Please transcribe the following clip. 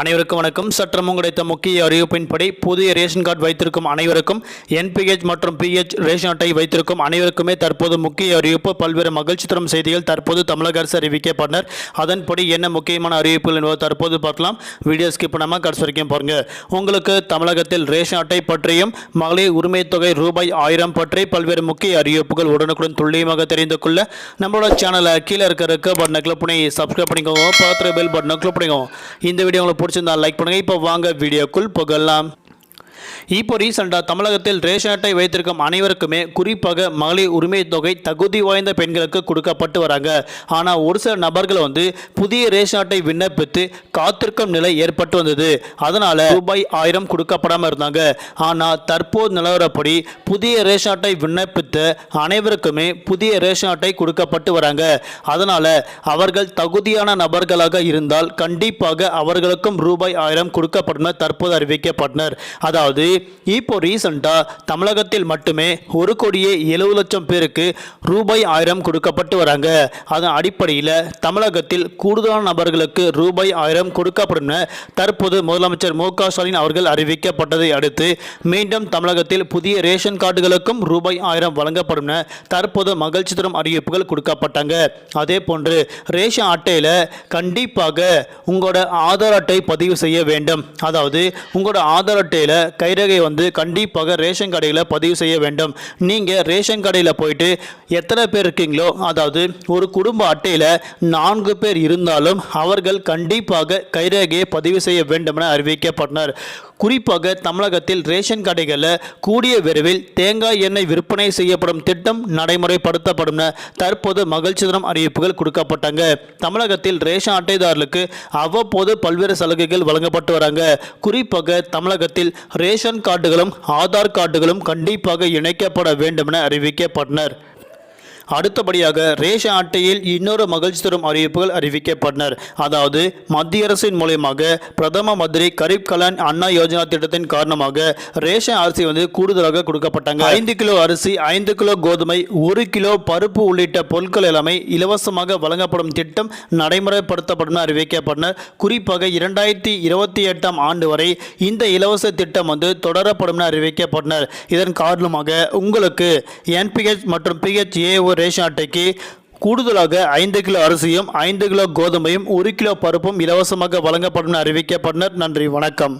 அனைவருக்கும் வணக்கம். சற்றமும் கிடைத்த முக்கிய அறிவிப்பின்படி புதிய ரேஷன் கார்டு வைத்திருக்கும் அனைவருக்கும் என்பிஹெச் மற்றும் பிஹெச் ரேஷன் அட்டை வைத்திருக்கும் அனைவருக்குமே தற்போது முக்கிய அறிவிப்பு. பல்வேறு மகிழ்ச்சி தரும் செய்திகள் தற்போது தமிழக அரசு அறிவிக்கப்பட்டனர் அதன்படி என்ன முக்கியமான அறிவிப்புகள் என்பதை தற்போது பார்க்கலாம். வீடியோ ஸ்கிப் பண்ணாமல் கடைசி வரைக்கும் பாருங்க. உங்களுக்கு தமிழகத்தில் ரேஷன் அட்டை பற்றியும் மகளிர் உரிமை தொகை ரூபாய் ஆயிரம் பற்றி பல்வேறு முக்கிய அறிவிப்புகள் உடனுக்குடன் துல்லியமாக தெரிந்து கொள்ள நம்மளோட சேனலை கீழே இருக்க பட்டனை கிளிக் பண்ணி சப்ஸ்கிரைப் பண்ணிக்கோங்க. பார்த்துற பெல் பட்டனை கிளிக் பண்ணிக்கோங்க. இந்த வீடியோ உங்களுக்கு பிடிச்சிருந்தா லைக் பண்ணுங்க. இப்போ வாங்க வீடியோக்குள் புகழலாம் இப்போ ரீசெண்டாக தமிழகத்தில் ரேஷன் அட்டை வைத்திருக்கும் அனைவருக்குமே குறிப்பாக மகளிர் உரிமை தொகை தகுதி வாய்ந்த பெண்களுக்கு கொடுக்கப்பட்டு வராங்க. ஆனால் ஒரு சில நபர்கள் வந்து புதிய ரேஷன் அட்டை விண்ணப்பித்து காத்திருக்கும் நிலை ஏற்பட்டு வந்தது. அதனால் ரூபாய் ஆயிரம் கொடுக்கப்படாமல் இருந்தாங்க. ஆனால் தற்போது நிலவரப்படி புதிய ரேஷன் அட்டை விண்ணப்பித்த அனைவருக்குமே புதிய ரேஷன் அட்டை கொடுக்கப்பட்டு வராங்க. அதனால் அவர்கள் தகுதியான நபர்களாக இருந்தால் கண்டிப்பாக அவர்களுக்கும் ரூபாய் ஆயிரம் கொடுக்கப்படும் தற்போது அறிவிக்கப்பட்டனர். அதாவது இப்போ ரீசண்டாக தமிழகத்தில் மட்டுமே ஒரு கோடியே எழுபது லட்சம் பேருக்கு ரூபாய் ஆயிரம் கொடுக்கப்பட்டு வராங்க. அதன் அடிப்படையில் தமிழகத்தில் கூடுதலான நபர்களுக்கு ரூபாய் ஆயிரம் கொடுக்கப்படும் தற்போது முதலமைச்சர் மு ஸ்டாலின் அவர்கள் அறிவிக்கப்பட்டதை அடுத்து மீண்டும் தமிழகத்தில் புதிய ரேஷன் கார்டுகளுக்கும் ரூபாய் ஆயிரம் வழங்கப்படும் தற்போது மகிழ்ச்சி தரும் அறிவிப்புகள் கொடுக்கப்பட்டாங்க. அதே போன்று ரேஷன் அட்டையில் கண்டிப்பாக உங்களோட ஆதார் அட்டை பதிவு செய்ய வேண்டும். அதாவது உங்களோட ஆதார் அட்டையில் கைரேகை வந்து கண்டிப்பாக ரேஷன் கடையில் பதிவு செய்ய வேண்டும். நீங்கள் ரேஷன் கடையில் போயிட்டு எத்தனை பேர் இருக்கீங்களோ அதாவது ஒரு குடும்ப அட்டையில் நான்கு பேர் இருந்தாலும் அவர்கள் கண்டிப்பாக கைரேகையை பதிவு செய்ய வேண்டும் என அறிவிக்கப்பட்டனர். குறிப்பாக தமிழகத்தில் ரேஷன் கடைகளில் கூடிய விரைவில் தேங்காய் எண்ணெய் விற்பனை செய்யப்படும் திட்டம் நடைமுறைப்படுத்தப்படும் தற்போது மகிழ்ச்சிதனம் அறிவிப்புகள் கொடுக்கப்பட்டாங்க. தமிழகத்தில் ரேஷன் அட்டைதாரர்களுக்கு அவ்வப்போது பல்வேறு சலுகைகள் வழங்கப்பட்டு வராங்க. குறிப்பாக தமிழகத்தில் ரேஷன் கார்டுகளும் ஆதார் கார்டுகளும் கண்டிப்பாக இணைக்கப்பட வேண்டும் என அறிவிக்கப்பட்டனர். அடுத்தபடியாக ரேஷன் அட்டையில் இன்னொரு மகிழ்ச்சி தரும் அறிவிப்புகள் அறிவிக்கப்பட்டனர். அதாவது மத்திய அரசின் மூலயமாக பிரதம மந்திரி கரீப் கல்யாண் அண்ணா யோஜனா திட்டத்தின் காரணமாக ரேஷன் அரிசி வந்து கூடுதலாக கொடுக்கப்பட்டாங்க. ஐந்து கிலோ அரிசி ஐந்து கிலோ கோதுமை ஒரு கிலோ பருப்பு உள்ளிட்ட பொருட்கள் எல்லாமே இலவசமாக வழங்கப்படும் திட்டம் நடைமுறைப்படுத்தப்படும் அறிவிக்கப்பட்டனர். குறிப்பாக இரண்டாயிரத்தி இருபத்தி எட்டாம் ஆண்டு வரை இந்த இலவச திட்டம் வந்து தொடரப்படும் அறிவிக்கப்பட்டனர். இதன் காரணமாக உங்களுக்கு என்பிஹெச் மற்றும் பிஹெச்ஏஓ ரேஷன் அட்டைக்கு கூடுதலாக ஐந்து கிலோ அரிசியும் ஐந்து கிலோ கோதுமையும் ஒரு கிலோ பருப்பும் இலவசமாக வழங்கப்படும் என அறிவிக்கப்பட்டனர். நன்றி வணக்கம்.